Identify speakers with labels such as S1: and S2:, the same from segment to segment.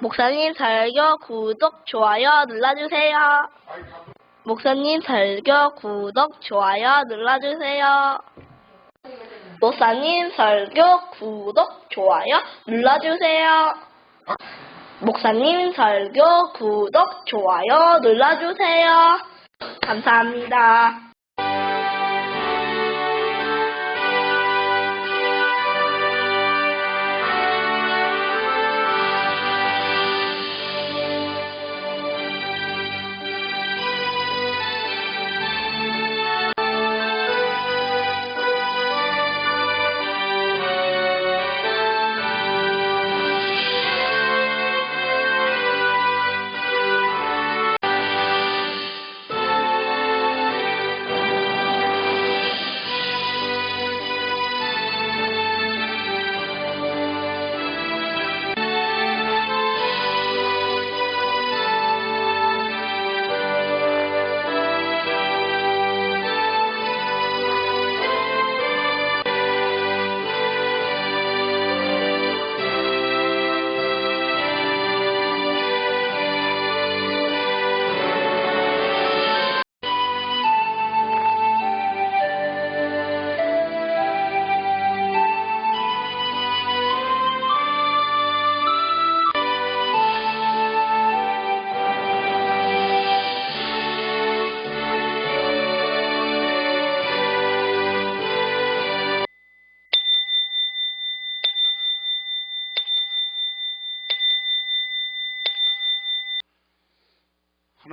S1: 목사님 설교 구독 좋아요 눌러주세요. 목사님 설교 구독 좋아요 눌러주세요. 목사님 설교 구독 좋아요 눌러주세요. 목사님 설교 구독 좋아요 눌러주세요. 감사합니다.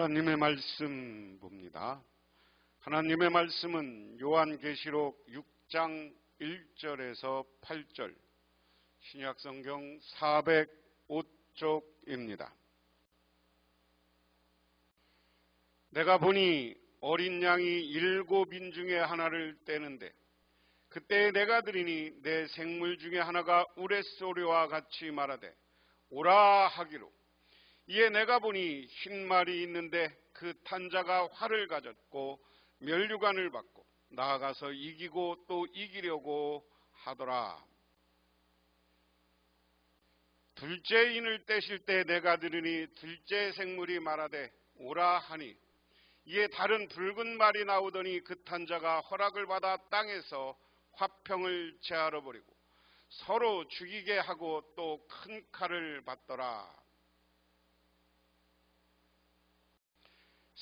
S2: 하나님의 말씀 봅니다. 하나님의 말씀은 요한계시록 6장 1절에서 8절 신약성경 405쪽입니다. 내가 보니 어린 양이 일곱 인 중에 하나를 떼는데 그때 내가 들으니 내 생물 중에 하나가 우레소리와 같이 말하되 오라 하기로 이에 내가 보니 흰 말이 있는데 그 탄자가 활을 가졌고 멸류관을 받고 나아가서 이기고 또 이기려고 하더라. 둘째 인을 떼실 때 내가 들으니 둘째 생물이 말하되 오라 하니 이에 다른 붉은 말이 나오더니 그 탄자가 허락을 받아 땅에서 화평을 제하러 버리고 서로 죽이게 하고 또 큰 칼을 받더라.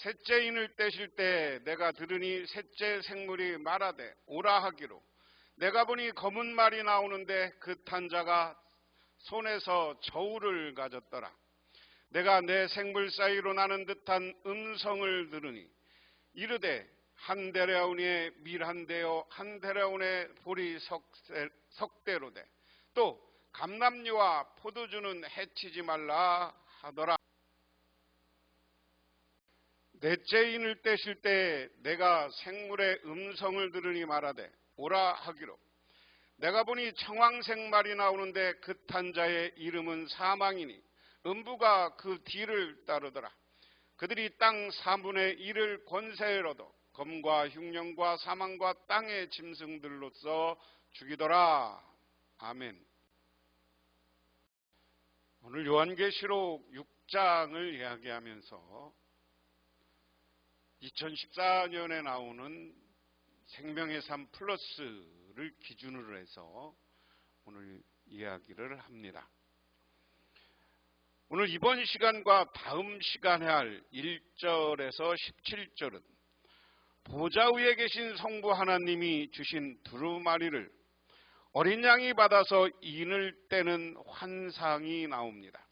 S2: 셋째 인을 떼실 때 내가 들으니 셋째 생물이 말하되 오라 하기로 내가 보니 검은 말이 나오는데 그 탄자가 손에서 저울을 가졌더라. 내가 내 생물 사이로 나는 듯한 음성을 들으니 이르되 한 데라운에 밀한 대요 한 데라운에 보리 석대, 석대 로되 또 감남류와 포도주는 해치지 말라 하더라. 넷째 인을 떼실 때 내가 생물의 음성을 들으니 말하되 오라 하기로. 내가 보니 청황색 말이 나오는데 그 탄자의 이름은 사망이니 음부가 그 뒤를 따르더라. 그들이 땅 3분의 1을 권세를 얻어 검과 흉령과 사망과 땅의 짐승들로서 죽이더라. 아멘. 오늘 요한계시록 6장을 이야기하면서 2014년에 나오는 생명의 삶 플러스를 기준으로 해서 오늘 이야기를 합니다. 오늘 이번 시간과 다음 시간에 할 1절에서 17절은 보좌 위에 계신 성부 하나님이 주신 두루마리를 어린 양이 받아서 인을 떼는 환상이 나옵니다.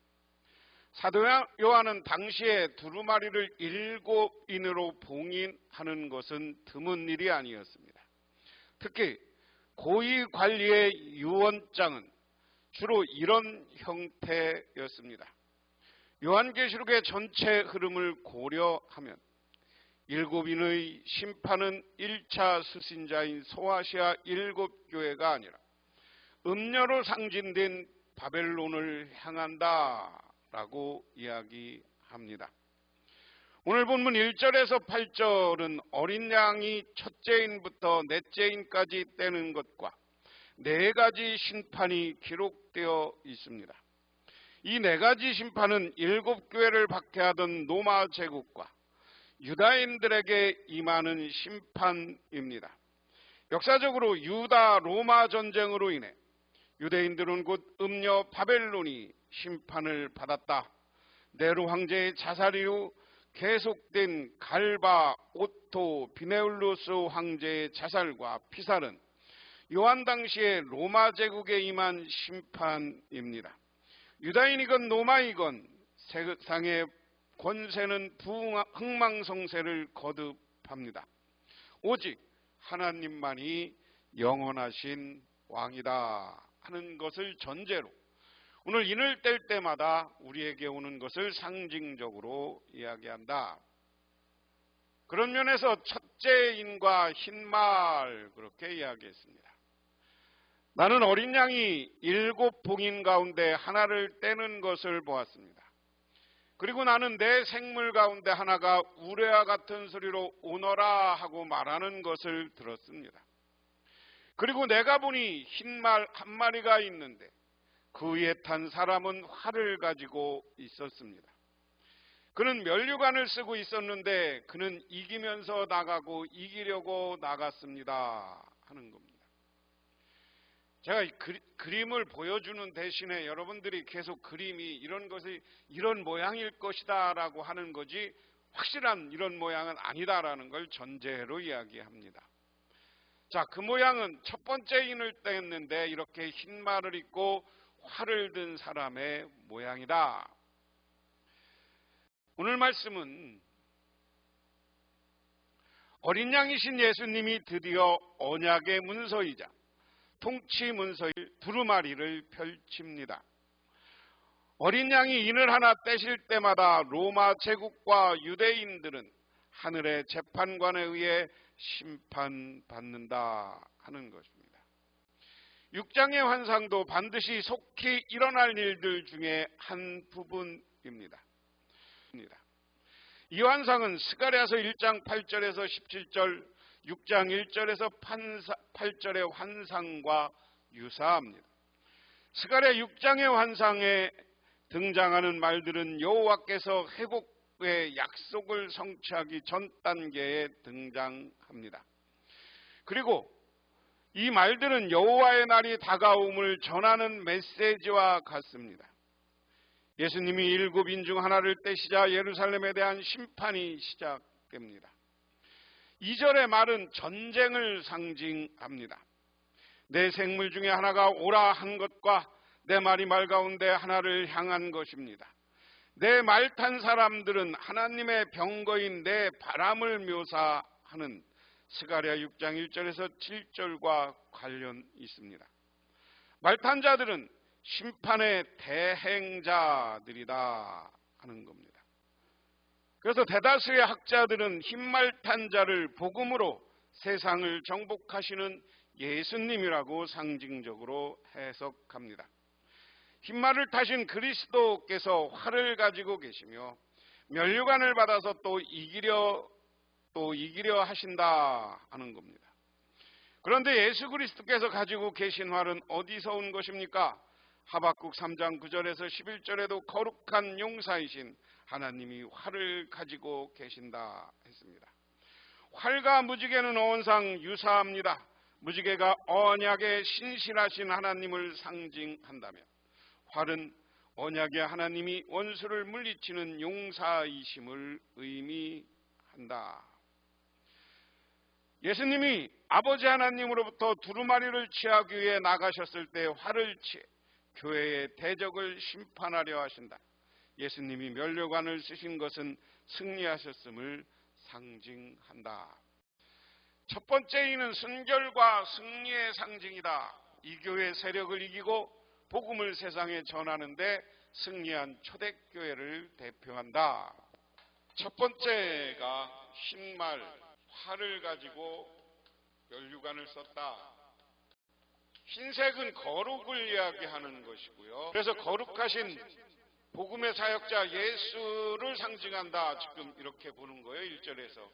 S2: 사도 요한은 당시에 두루마리를 일곱 인으로 봉인하는 것은 드문 일이 아니었습니다. 특히 고위 관리의 유언장은 주로 이런 형태였습니다. 요한계시록의 전체 흐름을 고려하면 일곱인의 심판은 1차 수신자인 소아시아 일곱 교회가 아니라 음녀로 상징된 바벨론을 향한다 라고 이야기합니다. 오늘 본문 1절에서 8절은 어린 양이 첫째인부터 넷째인까지 떼는 것과 네 가지 심판이 기록되어 있습니다. 이 네 가지 심판은 일곱 교회를 박해하던 로마 제국과 유다인들에게 임하는 심판입니다. 역사적으로 유다 로마 전쟁으로 인해 유대인들은 곧 음녀 바벨론이 심판을 받았다. 네로 황제의 자살 이후 계속된 갈바 오토 비네울루스 황제의 자살과 피살은 요한 당시의 로마 제국에 임한 심판입니다. 유다인이건 로마이건 세상의 권세는 흥망성쇠를 거듭합니다. 오직 하나님만이 영원하신 왕이다 하는 것을 전제로 오늘 인을 뗄 때마다 우리에게 오는 것을 상징적으로 이야기한다. 그런 면에서 첫째 인과 흰말 그렇게 이야기했습니다. 나는 어린 양이 일곱 봉인 가운데 하나를 떼는 것을 보았습니다. 그리고 나는 내 생물 가운데 하나가 우레와 같은 소리로 오너라 하고 말하는 것을 들었습니다. 그리고 내가 보니 흰 말 한 마리가 있는데 그 위에 탄 사람은 활을 가지고 있었습니다. 그는 면류관을 쓰고 있었는데 그는 이기면서 나가고 이기려고 나갔습니다. 하는 겁니다. 제가 그림을 보여주는 대신에 여러분들이 계속 그림이 이런 것이 이런 모양일 것이다 라고 하는 거지 확실한 이런 모양은 아니다라는 걸 전제로 이야기합니다. 자, 그 모양은 첫 번째 인을 떼었는데 이렇게 흰 말을 입고 활을 든 사람의 모양이다. 오늘 말씀은 어린 양이신 예수님이 드디어 언약의 문서이자 통치 문서의 두루마리를 펼칩니다. 어린 양이 인을 하나 떼실 때마다 로마 제국과 유대인들은 하늘의 재판관에 의해 심판받는다 하는 것입니다. 6장의 환상도 반드시 속히 일어날 일들 중에 한 부분입니다. 이 환상은 스가랴서 1장 8절에서 17절 6장 1절에서 8절의 환상과 유사합니다. 스가랴 6장의 환상에 등장하는 말들은 여호와께서 회복의 약속을 성취하기 전 단계에 등장합니다. 그리고 이 말들은 여호와의 날이 다가옴을 전하는 메시지와 같습니다. 예수님이 일곱 인중 하나를 떼시자 예루살렘에 대한 심판이 시작됩니다. 2절의 말은 전쟁을 상징합니다. 내 생물 중에 하나가 오라 한 것과 내 말이 말 가운데 하나를 향한 것입니다. 내 말 탄 사람들은 하나님의 병거인 내 바람을 묘사하는 스가랴 6장 1절에서 7절과 관련 있습니다. 말탄 자들은 심판의 대행자들이다 하는 겁니다. 그래서 대다수의 학자들은 흰말탄 자를 복음으로 세상을 정복하시는 예수님이라고 상징적으로 해석합니다. 흰말을 타신 그리스도께서 활을 가지고 계시며 면류관을 받아서 또 이기려 또 이기려 하신다 하는 겁니다. 그런데 예수 그리스도께서 가지고 계신 활은 어디서 온 것입니까? 하박국 3장 9절에서 11절에도 거룩한 용사이신 하나님이 활을 가지고 계신다 했습니다. 활과 무지개는 어원상 유사합니다. 무지개가 언약의 신실하신 하나님을 상징한다면 활은 언약의 하나님이 원수를 물리치는 용사이심을 의미한다. 예수님이 아버지 하나님으로부터 두루마리를 취하기 위해 나가셨을 때 활을 취해 교회의 대적을 심판하려 하신다. 예수님이 면류관을 쓰신 것은 승리하셨음을 상징한다. 첫 번째 이는 순결과 승리의 상징이다. 이 교회 세력을 이기고 복음을 세상에 전하는데 승리한 초대교회를 대표한다. 첫 번째가 흰말, 활을 가지고 면류관을 썼다. 흰색은 거룩을 이야기하는 것이고요. 그래서 거룩하신 복음의 사역자 예수를 상징한다. 지금 이렇게 보는 거예요. 1절에서.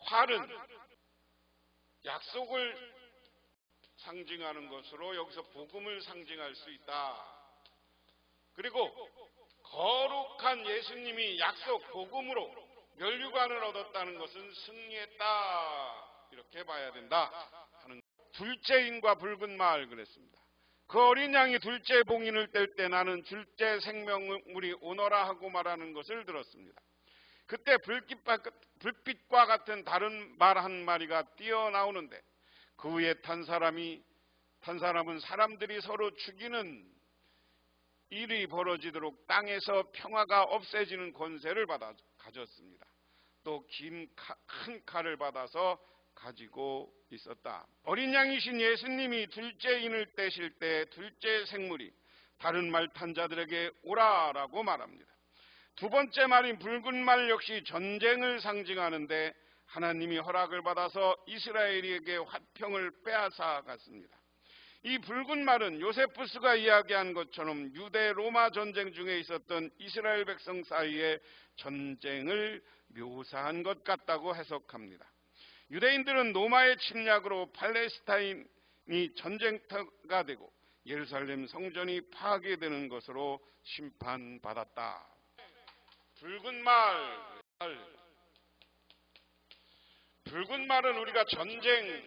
S2: 활은 약속을 상징하는 것으로 여기서 복음을 상징할 수 있다. 그리고 거룩한 예수님이 약속 복음으로 멸류관을 얻었다는 것은 승리했다 이렇게 봐야 된다 하는 둘째인과 붉은 말 그랬습니다. 그 어린 양이 둘째 봉인을 뗄 때 나는 둘째 생명물이 오너라 하고 말하는 것을 들었습니다. 그때 불빛과 같은 다른 말 한 마리가 뛰어나오는데 그 위에 탄 사람이 탄 사람은 사람들이 서로 죽이는 일이 벌어지도록 땅에서 평화가 없애지는 권세를 받아 가졌습니다. 또 긴 큰 칼을 받아서 가지고 있었다. 어린 양이신 예수님이 둘째 인을 떼실 때 둘째 생물이 다른 말탄 자들에게 오라라고 말합니다. 두 번째 말인 붉은 말 역시 전쟁을 상징하는데 하나님이 허락을 받아서 이스라엘에게 화평을 빼앗아 갔습니다. 이 붉은 말은 요세푸스가 이야기한 것처럼 유대 로마 전쟁 중에 있었던 이스라엘 백성 사이의 전쟁을 묘사한 것 같다고 해석합니다. 유대인들은 로마의 침략으로 팔레스타인이 전쟁터가 되고 예루살렘 성전이 파괴되는 것으로 심판받았다. 붉은 말, 붉은 말은 우리가 전쟁,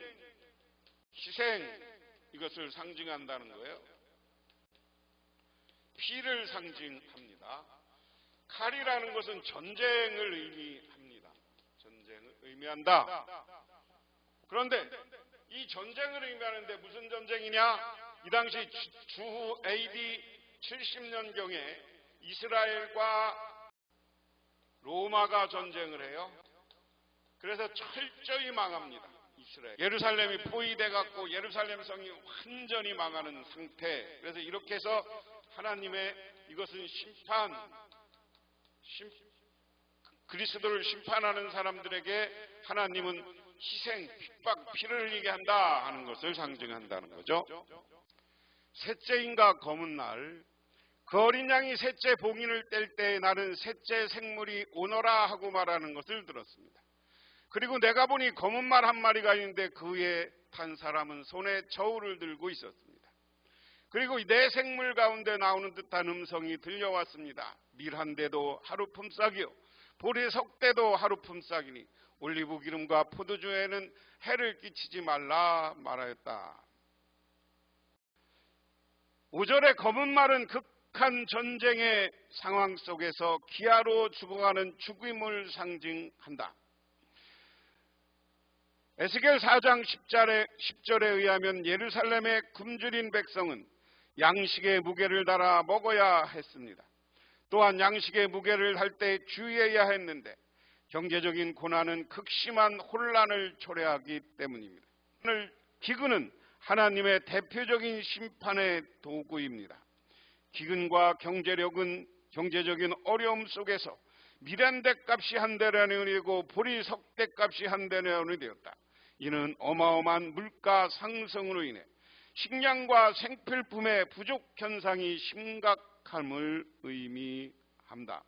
S2: 희생 이것을 상징한다는 거예요. 피를 상징합니다. 칼이라는 것은 전쟁을 의미합니다. 전쟁을 의미한다. 그런데 이 전쟁을 의미하는데 무슨 전쟁이냐? 이 당시 주후 AD 70년경에 이스라엘과 로마가 전쟁을 해요. 그래서 철저히 망합니다. 이스라엘. 예루살렘이 포위돼 갖고 예루살렘 성이 완전히 망하는 상태. 그래서 이렇게 해서 하나님의 이것은 심판, 심, 그리스도를 심판하는 사람들에게 하나님은 희생, 핍박, 피를 흘리게 한다 하는 것을 상징한다는 거죠. 셋째인가 검은 날, 그 어린 양이 셋째 봉인을 뗄때 나는 셋째 생물이 오너라 하고 말하는 것을 들었습니다. 그리고 내가 보니 검은 말 한 마리가 있는데 그 위에 탄 사람은 손에 저울을 들고 있었습니다. 그리고 내 생물 가운데 나오는 듯한 음성이 들려왔습니다. 밀한데도 하루 품삯이요. 보리 석대도 하루 품삯이니 올리브 기름과 포도주에는 해를 끼치지 말라 말하였다. 5절의 검은 말은 극한 전쟁의 상황 속에서 기아로 죽어가는 죽임을 상징한다. 에스겔 4장 10절에, 10절에 의하면 예루살렘의 굶주린 백성은 양식의 무게를 달아 먹어야 했습니다. 또한 양식의 무게를 할때 주의해야 했는데 경제적인 고난은 극심한 혼란을 초래하기 때문입니다. 오늘 기근은 하나님의 대표적인 심판의 도구입니다. 기근과 경제력은 경제적인 어려움 속에서 미란대 값이 한 대련원이고 보리 석대 값이 한 대련원이 되었다. 이는 어마어마한 물가 상승으로 인해 식량과 생필품의 부족 현상이 심각함을 의미합니다.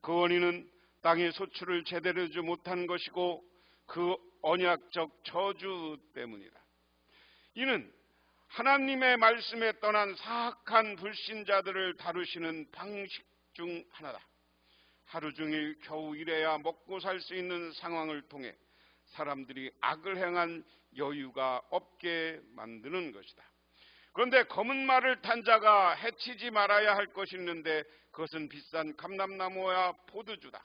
S2: 그 원인은 땅의 소출을 제대로 하지 못한 것이고 그 언약적 저주 때문이다. 이는 하나님의 말씀에 떠난 사악한 불신자들을 다루시는 방식 중 하나다. 하루 종일 겨우 일해야 먹고 살 수 있는 상황을 통해 사람들이 악을 행한 여유가 없게 만드는 것이다. 그런데 검은 말을 탄 자가 해치지 말아야 할 것이 있는데 그것은 비싼 감람나무와 포도주다.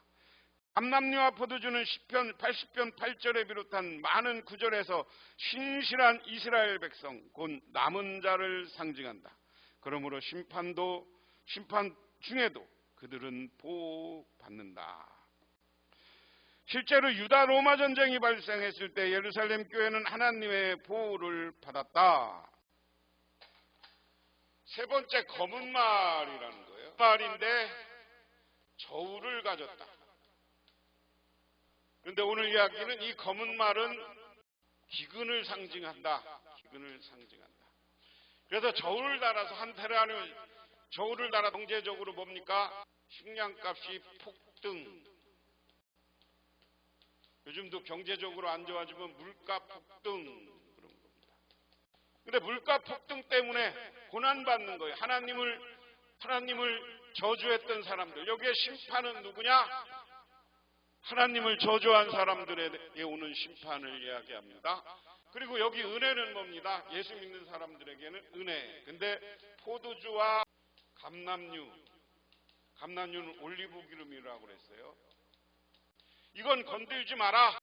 S2: 감남류와 포도주는 10편, 80편 8절에 비롯한 많은 구절에서 신실한 이스라엘 백성, 곧 남은 자를 상징한다. 그러므로 심판도, 심판 중에도 그들은 보호받는다. 실제로 유다 로마 전쟁이 발생했을 때 예루살렘 교회는 하나님의 보호를 받았다. 세 번째 검은 말이라는 거예요. 말인데 저울을 가졌다. 그런데 오늘 이야기는 이 검은 말은 기근을 상징한다. 기근을 상징한다. 그래서 저울을 달아서 한 테라는 저울을 달아 경제적으로 뭡니까? 식량값이 폭등. 요즘도 경제적으로 안 좋아지면 물가 폭등 그런 겁니다. 근데 물가 폭등 때문에 고난 받는 거예요. 하나님을 하나님을 저주했던 사람들. 여기에 심판은 누구냐? 하나님을 저주한 사람들에게 오는 심판을 이야기합니다. 그리고 여기 은혜는 뭡니다? 예수 믿는 사람들에게는 은혜. 근데 포도주와 감남류, 감남류는 올리브 기름이라고 그랬어요. 이건 건들지 마라.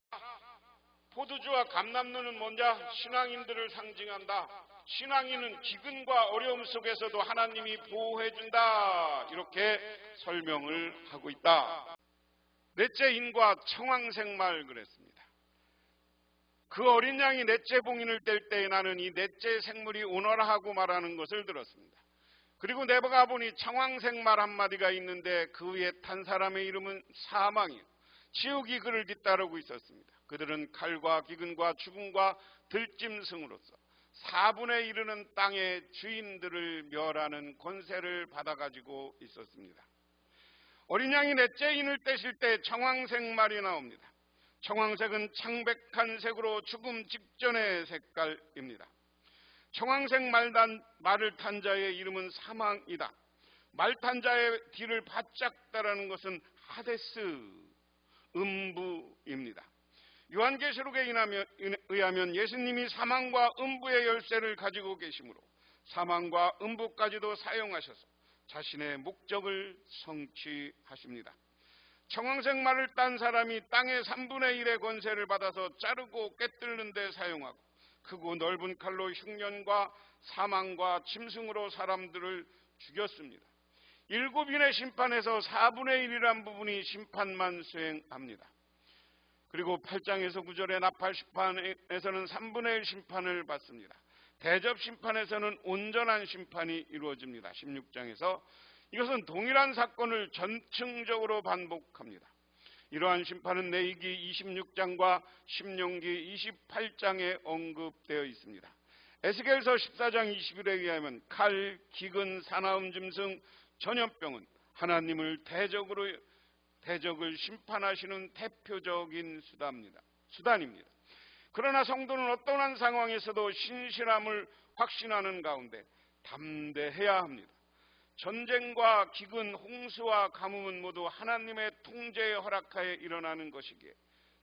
S2: 포도주와 감남류는 뭐냐? 신앙인들을 상징한다. 신앙인은 기근과 어려움 속에서도 하나님이 보호해준다. 이렇게 설명을 하고 있다. 넷째 인과 청황생말 그랬습니다. 그 어린 양이 넷째 봉인을 뗄 때에 나는 이 넷째 생물이 오너라 하고 말하는 것을 들었습니다. 그리고 내가 보니 청황생말 한마디가 있는데 그 위에 탄 사람의 이름은 사망이요. 지옥이 그를 뒤따르고 있었습니다. 그들은 칼과 기근과 죽음과 들짐승으로서 4분에 이르는 땅의 주인들을 멸하는 권세를 받아가지고 있었습니다. 어린 양이 넷째 인을 떼실 때 청황색 말이 나옵니다. 청황색은 창백한 색으로 죽음 직전의 색깔입니다. 청황색 말단, 말을 탄 자의 이름은 사망이다. 말 탄 자의 뒤를 바짝 따르는 것은 하데스, 음부입니다. 요한계시록에 의하면 예수님이 사망과 음부의 열쇠를 가지고 계시므로 사망과 음부까지도 사용하셔서 자신의 목적을 성취하십니다. 청황색 말을 딴 사람이 땅의 3분의 1의 권세를 받아서 자르고 깨뜨리는 데 사용하고 크고 넓은 칼로 흉년과 사망과 짐승으로 사람들을 죽였습니다. 일곱인의 심판에서 4분의 1이란 부분이 심판만 수행합니다. 그리고 8장에서 9절의 나팔 심판에서는 3분의 1 심판을 받습니다. 대접 심판에서는 온전한 심판이 이루어집니다. 16장에서 이것은 동일한 사건을 전층적으로 반복합니다. 이러한 심판은 내이기 26장과 신명기 28장에 언급되어 있습니다. 에스겔서 14장 20일에 의하면 칼, 기근, 사나움 짐승, 전염병은 하나님을 대적으로 대적을 심판하시는 대표적인 수단입니다. 수단입니다. 그러나 성도는 어떠한 상황에서도 신실함을 확신하는 가운데 담대해야 합니다. 전쟁과 기근, 홍수와 가뭄은 모두 하나님의 통제의 허락하에 일어나는 것이기에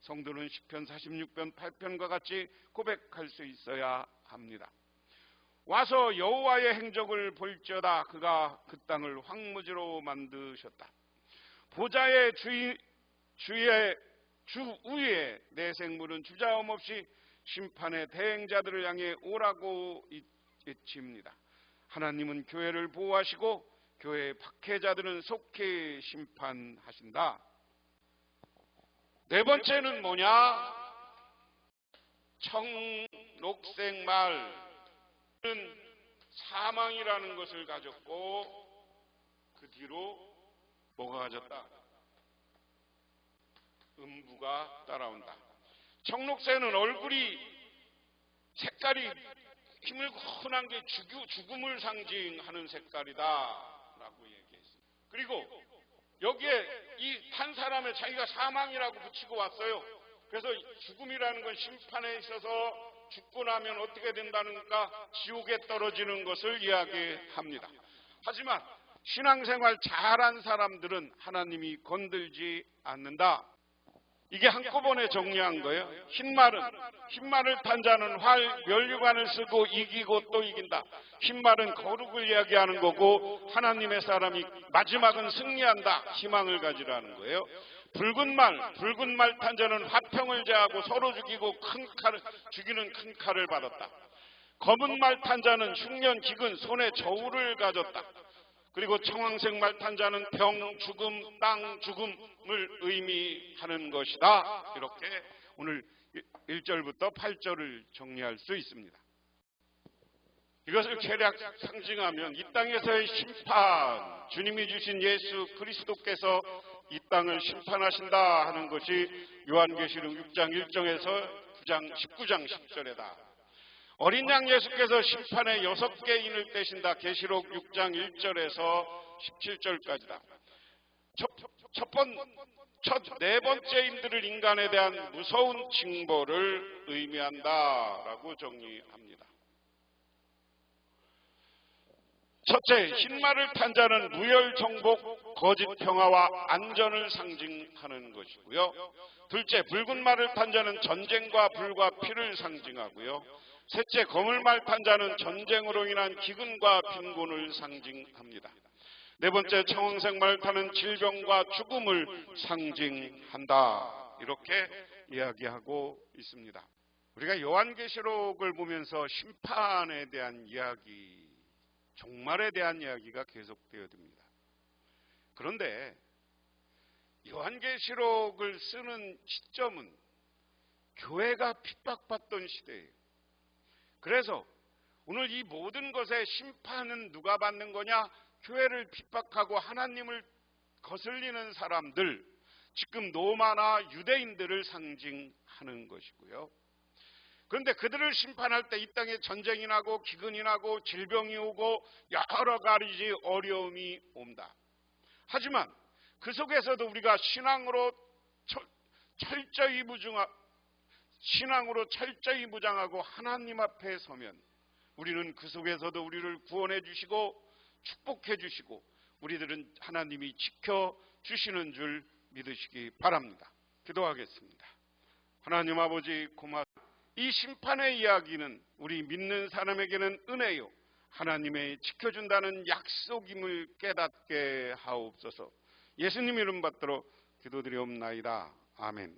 S2: 성도는 10편 46편 8편과 같이 고백할 수 있어야 합니다. 와서 여호와의 행적을 볼지어다 그가 그 땅을 황무지로 만드셨다. 보좌의 주의, 주의 주 위에 내 생물은 주자음 없이 심판의 대행자들을 향해 오라고 외칩니다. 하나님은 교회를 보호하시고 교회의 박해자들은 속히 심판하신다. 네 번째는 뭐냐? 청록색 말 은 사망이라는 것을 가졌고 그 뒤로 뭐가 가졌다? 음부가 따라온다. 청록새는 얼굴이 색깔이 힘을 흔한 게 죽음을 상징하는 색깔이다 라고 얘기했습니다. 그리고 여기에 이한 사람의 자기가 사망이라고 붙이고 왔어요. 그래서 죽음이라는 건 심판에 있어서 죽고 나면 어떻게 된다는가 지옥에 떨어지는 것을 이야기합니다. 하지만 신앙생활 잘한 사람들은 하나님이 건들지 않는다. 이게 한꺼번에 정리한 거예요. 흰말은 흰말을 탄 자는 활 면류관을 쓰고 이기고 또 이긴다. 흰말은 거룩을 이야기하는 거고 하나님의 사람이 마지막은 승리한다. 희망을 가지라는 거예요. 붉은 말, 붉은 말 탄 자는 화평을 제하고 서로 죽이고 큰 칼을 죽이는 큰 칼을 받았다. 검은 말 탄 자는 흉년 기근 손에 저울을 가졌다. 그리고 청황색 말 탄자는 병, 죽음, 땅, 죽음을 의미하는 것이다. 이렇게 오늘 1절부터 8절을 정리할 수 있습니다. 이것을 계략 상징하면 이 땅에서의 심판, 주님이 주신 예수 그리스도께서 이 땅을 심판하신다 하는 것이 요한계시록 6장 1정에서 9장 19장 10절에다 어린 양 예수께서 심판의 여섯 개 인을 떼신다. 계시록 6장 1절에서 17절까지다. 첫, 첫 번, 첫 네 번째 인들을 인간에 대한 무서운 징벌을 의미한다라고 정리합니다. 첫째, 흰말을 탄 자는 무혈 정복, 거짓 평화와 안전을 상징하는 것이고요. 둘째, 붉은 말을 탄 자는 전쟁과 불과 피를 상징하고요. 셋째, 검을 말탄 자는 전쟁으로 인한 기근과 빈곤을 상징합니다. 네 번째, 청황색 말 타는 질병과 죽음을 상징한다. 이렇게 이야기하고 있습니다. 우리가 요한계시록을 보면서 심판에 대한 이야기, 종말에 대한 이야기가 계속되어집니다. 그런데 요한계시록을 쓰는 시점은 교회가 핍박받던 시대예요. 그래서 오늘 이 모든 것의 심판은 누가 받는 거냐? 교회를 핍박하고 하나님을 거슬리는 사람들, 지금 로마나 유대인들을 상징하는 것이고요. 그런데 그들을 심판할 때 이 땅에 전쟁이 나고 기근이 나고 질병이 오고 여러 가지 어려움이 옵니다. 하지만 그 속에서도 우리가 신앙으로 철, 철저히 무중하, 신앙으로 철저히 무장하고 하나님 앞에 서면 우리는 그 속에서도 우리를 구원해 주시고 축복해 주시고 우리들은 하나님이 지켜 주시는 줄 믿으시기 바랍니다. 기도하겠습니다. 하나님 아버지 고맙. 이 심판의 이야기는 우리 믿는 사람에게는 은혜요. 하나님의 지켜준다는 약속임을 깨닫게 하옵소서. 예수님 이름 받들어 기도드리옵나이다. 아멘.